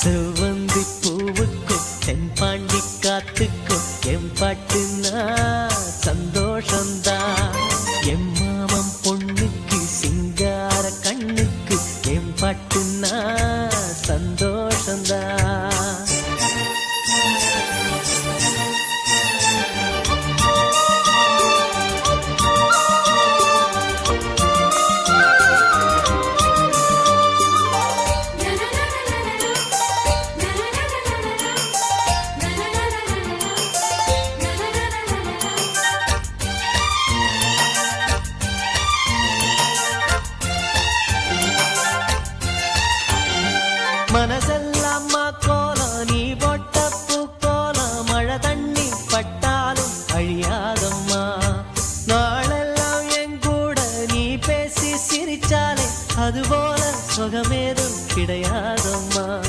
செவ்வந்தி பூவுக்கும் தென்பாண்டி காத்துக்கும் எம் பாட்டுனா சந்தோஷந்தான் எம் மாமன் பொண்ணுக்கு சிங்கார கண்ணுக்கு எம் பாட்டுனா சந்தோஷந்தான் மனசெல்லாம் மாக்கோலம். நீ போட்ட பூக்கோலம் மழை தண்ணி பட்டாலும் அழியாதம்மா. நாளெல்லாம் என் கூட நீ பேசி சிரிச்சாலே அதுபோல சுகமேதும் கிடையாதம்மா.